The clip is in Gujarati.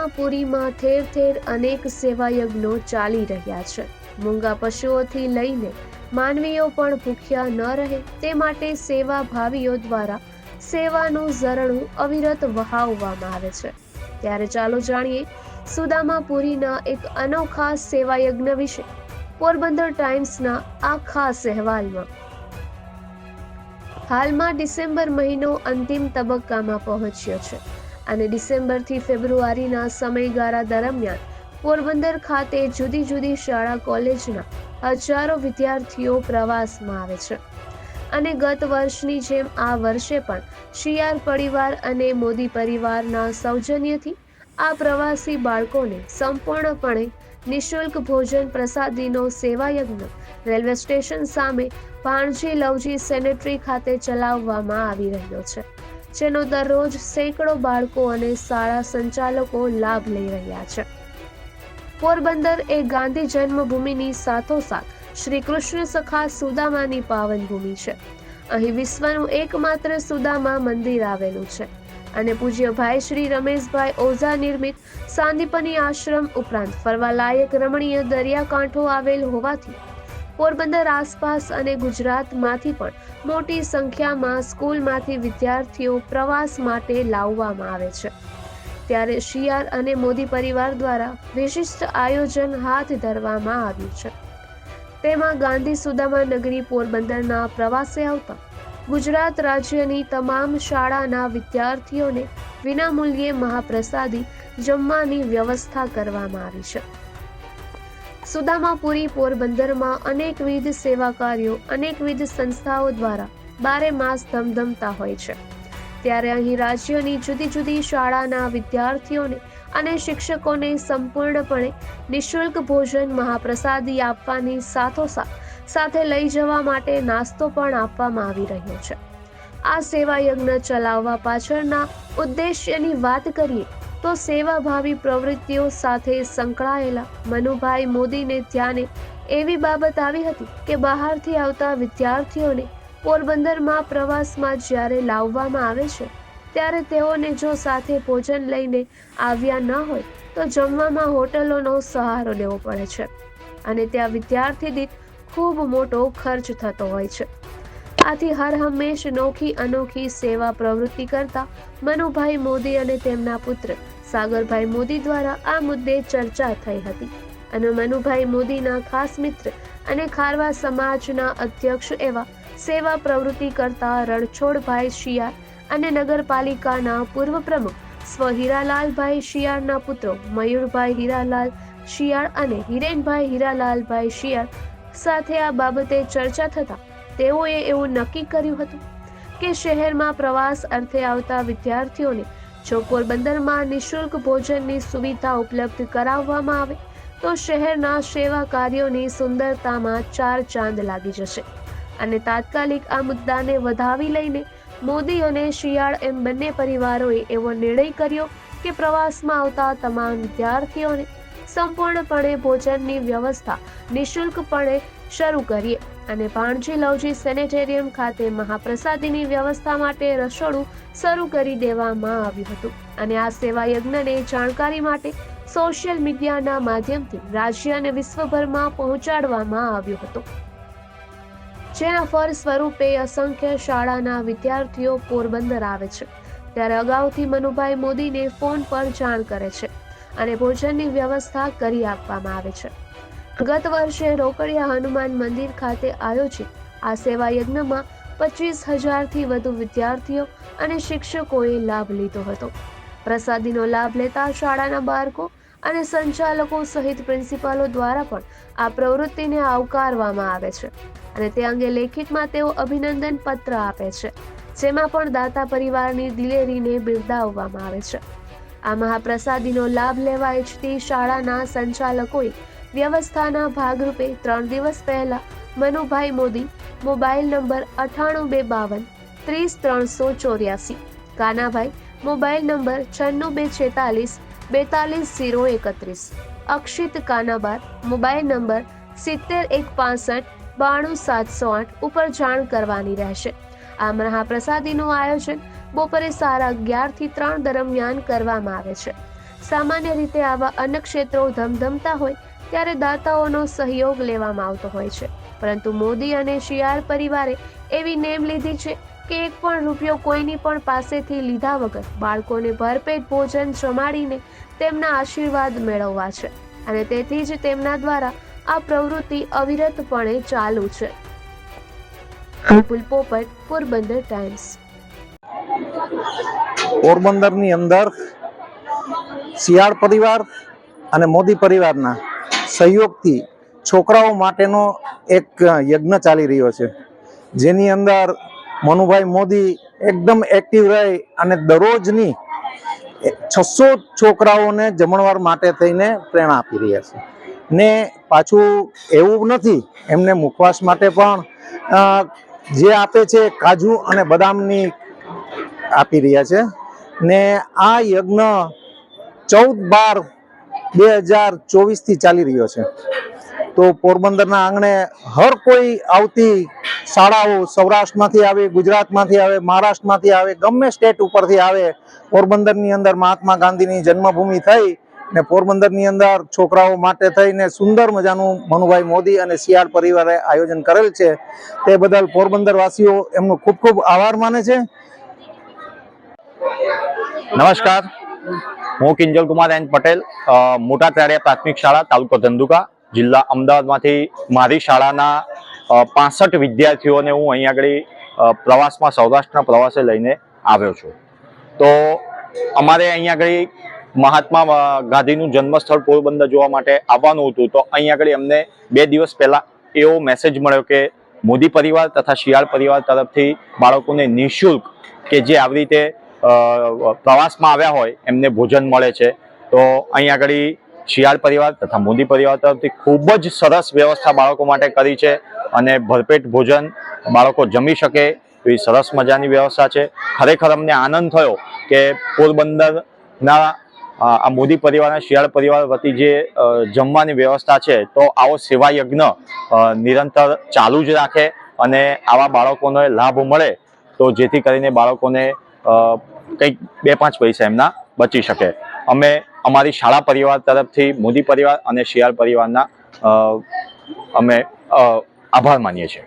સુદામા પુરીમાં ઠેર ઠેર અનેક સેવાયજ્ઞો ચાલી રહ્યા છે. મૂંગા પશુઓથી લઈને માનવીઓ પણ ભૂખ્યા ન રહે તે માટે સેવાભાવીઓ દ્વારા સેવાનું ઝરણું અવિરત વહાવવામાં આવે છે. ત્યારે ચાલો જાણીએ સુદામા પુરીના એક અનોખા સેવાયજ્ઞ વિશે પોરબંદર ટાઈમ્સના આ ખાસ અહેવાલમાં. હાલમાં ડિસેમ્બર મહિનો અંતિમ તબક્કામાં પહોંચ્યો છે. અને ડિસેમ્બરથી ફેબ્રુઆરીના સમયગાળા દરમિયાન પોરબંદર ખાતે જુદી જુદી શાળા કોલેજના હજારો વિદ્યાર્થીઓ પ્રવાસમાં આવે છે. અને ગત વર્ષની જેમ આ વર્ષે પણ શિયાર પરિવાર અને મોદી પરિવારના સૌજન્યથી આ પ્રવાસી બાળકોને સંપૂર્ણપણે નિઃશુલ્ક ભોજન પ્રસાદીનો સેવાયજ્ઞ રેલવે સ્ટેશન સામે ભાણજી લવજી સેનેટરી ખાતે ચલાવવામાં આવી રહ્યો છે. જેનો દરરોજ સેંકડો બાળકો અને શાળા સંચાલકો લાભ લઈ રહ્યા છે. પોરબંદર એ ગાંધી જન્મભૂમિની સાથોસાથ શ્રી કૃષ્ણ સખા સુદામાની પાવન ભૂમિ છે. અહીં વિશ્વનું એકમાત્ર સુદામા મંદિર આવેલું છે અને પૂજ્ય ભાઈ શ્રી રમેશભાઈ ઓઝા નિર્મિત સાંદીપની આશ્રમ ઉપરાંત ફરવાલાયક રમણીય દરિયાકાંઠો આવેલ હોવાથી પોરબંદર આસપાસ અને ગુજરાતમાંથી પણ મોટી સંખ્યામાં સ્કૂલમાંથી વિદ્યાર્થીઓ પ્રવાસ માટે લાવવામાં આવે છે. ત્યારે શિયાર અને મોદી પરિવાર દ્વારા વિશિષ્ટ આયોજન હાથ ધરવામાં આવ્યું છે. તેમાં ગાંધી સુદામા નગરી પોરબંદરના પ્રવાસે આવતા ગુજરાત રાજ્યની તમામ શાળાના વિદ્યાર્થીઓને વિનામૂલ્યે મહાપ્રસાદી જમવાની વ્યવસ્થા કરવામાં આવી છે. સુદામાપુરી પોરબંદરમાં અનેકવિધ સેવા કાર્યો અનેકવિધ સંસ્થાઓ દ્વારા બારે માસ ધમધમતા હોય છે. ત્યારે અહીં રાજ્યની જુદી જુદી શાળાના વિદ્યાર્થીઓને અને શિક્ષકોને સંપૂર્ણપણે નિઃશુલ્ક ભોજન મહાપ્રસાદી આપવાની સાથોસાથ સાથે લઈ જવા માટે નાસ્તો પણ આપવામાં આવી રહ્યો છે. આ સેવા યજ્ઞ ચલાવવા પાછળના ઉદ્દેશ્યની વાત કરીએ તો સેવાભાવી પ્રવૃત્તિઓ સાથે સંકળાયેલા મનુભાઈ મોદીને ધ્યાને એવી બાબત આવી હતી કે બહારથી આવતા વિદ્યાર્થીઓને પોરબંદરમાં પ્રવાસમાં જ્યારે લાવવામાં આવે છે, ત્યારે તેઓને જો સાથે ભોજન લઈને આવ્યા ન હોય, તો જમવામાં હોટલોનો સહારો લેવો પડે છે. અને ત્યાં વિદ્યાર્થી દીઠ ખૂબ મોટો ખર્ચ થતો હોય છે. આથી હર હંમેશ નોખી અનોખી સેવા પ્રવૃત્તિ કરતા મનુભાઈ મોદી અને તેમના પુત્ર સાગરભાઈ મોદી દ્વારા આ મુદ્દે ચર્ચા થઈ હતી. અને મનુભાઈ મોદીના ખાસ મિત્ર અને ખારવા સમાજના અધ્યક્ષ એવા સેવા પ્રવૃત્તિ કરતા રણછોડભાઈ શિયાર અને નગરપાલિકાના પૂર્વ પ્રમુખ સ્વ હીરાલાલભાઈ શિયાળના પુત્રો મયુરભાઈ હીરાલાલ શિયાળ અને હિરેનભાઈ હીરાલાલભાઈ શિયાળ સાથે આ બાબતે ચર્ચા થતા તેઓએ એવું નક્કી કર્યું હતું કે શહેરમાં પ્રવાસ અર્થે આવતા વિદ્યાર્થીઓને જો પોરબંદરમાં નિઃશુલ્ક ભોજનની સુવિધા ઉપલબ્ધ કરાવવામાં આવે તો શહેરના સેવા કાર્યોની સુંદરતામાં ચાર ચાંદ લાગી જશે. અને તાત્કાલિક આ મુદ્દાને વધાવી લઈને મોદી અને શિયાળ એમ બંને પરિવારોએ એવો નિર્ણય કર્યો કે પ્રવાસમાં આવતા તમામ વિદ્યાર્થીઓને સંપૂર્ણપણે ભોજનની વ્યવસ્થા નિઃશુલ્કપણે શરૂ કરીએ. અને ભાણજી લવજી સેનેટેરિયમ ખાતે મહાપ્રસાદીની વ્યવસ્થા માટે રસોડું શરૂ કરી દેવામાં આવ્યું હતું. અને આ સેવા યજ્ઞને જાણકારી માટે સોશિયલ મીડિયાના માધ્યમથી રાજ્ય અને વિશ્વભરમાં પહોંચાડવામાં આવ્યું હતું. જેના ફળ સ્વરૂપે અસંખ્ય શાળાના વિદ્યાર્થીઓ પોરબંદર આવે છે. ત્યારે અગાઉથી મનુભાઈ મોદીને ફોન પર જાણ કરે છે અને ભોજનની વ્યવસ્થા કરી આપવામાં આવે છે. ગત વર્ષે રોકડિયા હનુમાન મંદિર ખાતે આયોજિત આ સેવા યજ્ઞમાં પચીસ હજારથી વધુ વિદ્યાર્થીઓ અને શિક્ષકોએ લાભ લીધો હતો. પ્રસાદીનો લાભ લેતા શાળાના બાળકો અને સંચાલકો સહિત પ્રિન્સિપાલો દ્વારા પણ આ પ્રવૃત્તિને આવકારવામાં આવે છે અને તે અંગે લેખિતમાં તેઓ અભિનંદન પત્ર આપે છે, જેમાં પણ દાતા પરિવારની દિલેરીને બિરદાવવામાં આવે છે. આ મહાપ્રસાદીનો લાભ લેવા ઈચ્છતી શાળાના સંચાલકોએ વ્યવસ્થાના ભાગરૂપે ત્રણ દિવસ પહેલા મનુભાઈ મોદી, મોબાઈલ નંબર અઠાણું બે બાવન, ત્રીસ ત્રણસો ચોર્યાસી, કાનાભાઈ, મોબાઈલ નંબર છન્નું બે છેતાલીસ, બેતાલીસ ઝીરો એકત્રીસ, અક્ષિત કાનાબાર, મોબાઈલ નંબર સિત્તેર એક પાસઠ, બાણું સાતસો આઠ ઉપર જાણ કરવાની રહેશે. આ મહાપ્રસાદીનું આયોજન બપોરે સાડા અગિયારથી ત્રણ દરમિયાન કરવામાં આવે છે. સામાન્ય રીતે આવા અન્ય ક્ષેત્રો ધમધમતા હોય ત્યારે દાતાઓનો સહયોગ લેવામાં આવતો હોય છે. પરંતુ મોદી અને શિયાળ પરિવારે એવી નેમ લીધી છે કે એક પણ રૂપિયો કોઈની પણ પાસેથી લીધા વગર બાળકોને ભરપેટ ભોજન જમાડીને તેમના આશીર્વાદ મેળવવા છે. અને તેથી જ તેમના દ્વારા આ પ્રવૃત્તિ અવિરતપણે ચાલુ છે. વિપુલ પોરબંદર ટાઈમ્સ. પોરબંદરની અંદર શિયાળ પરિવાર અને મોદી પરિવારના સહયોગથી છોકરાઓ માટેનો એક યજ્ઞ ચાલી રહ્યો છે. જેની અંદર મનુભાઈ મોદી એકદમ એક્ટિવ રહી અને દરરોજની છસો છોકરાઓને જમણવાર માટે થઈને પ્રેરણા આપી રહ્યા છે. ને પાછું એવું નથી, એમને મુખવાસ માટે પણ જે આપે છે કાજુ અને બદામની આપી રહ્યા છે. ને આ યજ્ઞ ચૌદ બાર બે હજાર ચોવીસથી ચાલી રહ્યો છે. તો પોરબંદરના આંગણે હર કોઈ આવતી શાળાઓ સૌરાષ્ટ્રમાંથી આવે, ગુજરાતમાંથી આવે, મહારાષ્ટ્રમાંથી આવે, ગમે સ્ટેટ ઉપરથી આવે, પોરબંદરની અંદર મહાત્મા ગાંધીની જન્મભૂમિ થઈ ને પોરબંદરની અંદર છોકરાઓ માટે થઈને સુંદર મજાનું મનુભાઈ મોદી અને શિયાળ પરિવારે આયોજન કરેલ છે. તે બદલ પોરબંદરવાસીઓ એમનો ખૂબ ખૂબ આભાર માને છે. નમસ્કાર. હું કિંજલ કુમાર એન પટેલ મોટા ત્રાડિયા પ્રાથમિક શાળા તાલુકો ધંધુકા, જિલ્લા અમદાવાદમાંથી મારી શાળાના પાસઠ વિદ્યાર્થીઓને હું અહીંયા આગળ પ્રવાસમાં, સૌરાષ્ટ્રના પ્રવાસે લઈને આવ્યો છું. તો અમારે અહીં આગળ મહાત્મા ગાંધીનું જન્મસ્થળ પોરબંદર જોવા માટે આવવાનું હતું. તો અહીં આગળ અમને બે દિવસ પહેલાં એવો મેસેજ મળ્યો કે મોદી પરિવાર તથા શિયાળ પરિવાર તરફથી બાળકોને નિઃશુલ્ક કે જે આવી રીતે પ્રવાસમાં આવ્યા હોય, એમને ભોજન મળે છે. તો અહીં આગળ શિયાળ પરિવાર તથા મોદી પરિવાર તરફથી ખૂબ જ સરસ વ્યવસ્થા બાળકો માટે કરી છે અને ભરપેટ ભોજન બાળકો જમી શકે એવી સરસ મજાની વ્યવસ્થા છે. ખરેખર અમને આનંદ થયો કે પોરબંદરના આ મોદી પરિવારના શિયાળ પરિવાર વતી જે જમવાની વ્યવસ્થા છે, તો આવો સેવા યજ્ઞ નિરંતર ચાલુ જ રાખે અને આવા બાળકોને લાભ મળે. તો જેથી કરીને બાળકોને કંઈક બે પાંચ પૈસા એમના બચી શકે. અમે અમારી શાળા પરિવાર તરફથી, મોદી પરિવાર અને શિયાળ પરિવારના અમે આભાર માનીએ છીએ.